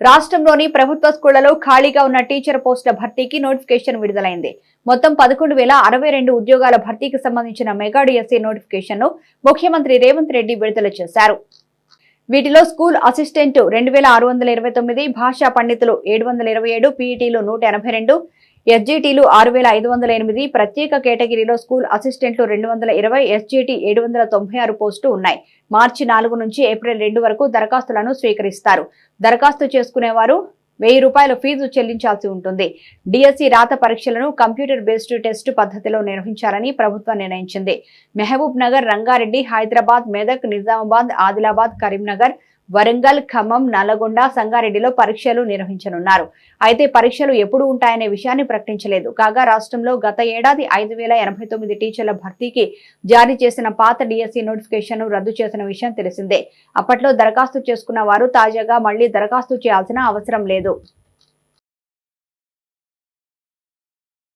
రాష్ట్రంలోని ప్రభుత్వ స్కూళ్ళలో ఖాళీగా ఉన్న టీచర్ పోస్టుల భర్తీకి నోటిఫికేషన్ విడుదలైంది. మొత్తం పదకొండు వేల అరవై రెండు ఉద్యోగాల భర్తీకి సంబంధించిన మెగా డిఎస్సీ నోటిఫికేషన్ను ముఖ్యమంత్రి రేవంత్ రెడ్డి విడుదల చేశారు. వీటిలో స్కూల్ అసిస్టెంట్ రెండు వేల ఆరు వందల ఇరవై తొమ్మిది భాషా పండితులు ఏడు వందల ఇరవై ఏడు పీఈటీలు నూట ఎనభై రెండు ఎస్జీటీలు ఆరు వేల ఐదు వందల ఎనిమిది ప్రత్యేక కేటగిరీలో స్కూల్ అసిస్టెంట్లు రెండు వందల ఇరవై ఎస్జీటీ ఏడు వందల తొంభై ఆరు పోస్టు ఉన్నాయి. మార్చి నాలుగు నుంచి ఏప్రిల్ రెండు వరకు దరఖాస్తులను స్వీకరిస్తారు. దరఖాస్తు చేసుకునేవారు వెయ్యి రూపాయల ఫీజు చెల్లించాల్సి ఉంటుంది. డిఎస్సి రాత పరీక్షలను కంప్యూటర్ బేస్డ్ టెస్ట్ పద్ధతిలో నిర్వహించాలని ప్రభుత్వం నిర్ణయించింది. మెహబూబ్ నగర్ రంగారెడ్డి హైదరాబాద్ మెదక్ నిజామాబాద్ ఆదిలాబాద్ కరీంనగర్ వరంగల్ ఖమ్మం నల్లగొండ సంగారెడ్డిలో పరీక్షలు నిర్వహించనున్నారు. అయితే పరీక్షలు ఎప్పుడు ఉంటాయనే విషయాన్ని ప్రకటించలేదు. కాగా రాష్ట్రంలో గత ఏడాది ఐదు వేల ఎనభై తొమ్మిది టీచర్ల భర్తీకి జారీ చేసిన పాత డిఎస్సి నోటిఫికేషన్ రద్దు చేసిన విషయం తెలిసిందే. అప్పట్లో దరఖాస్తు చేసుకున్న వారు తాజాగా మళ్ళీ దరఖాస్తు చేయాల్సిన అవసరం లేదు.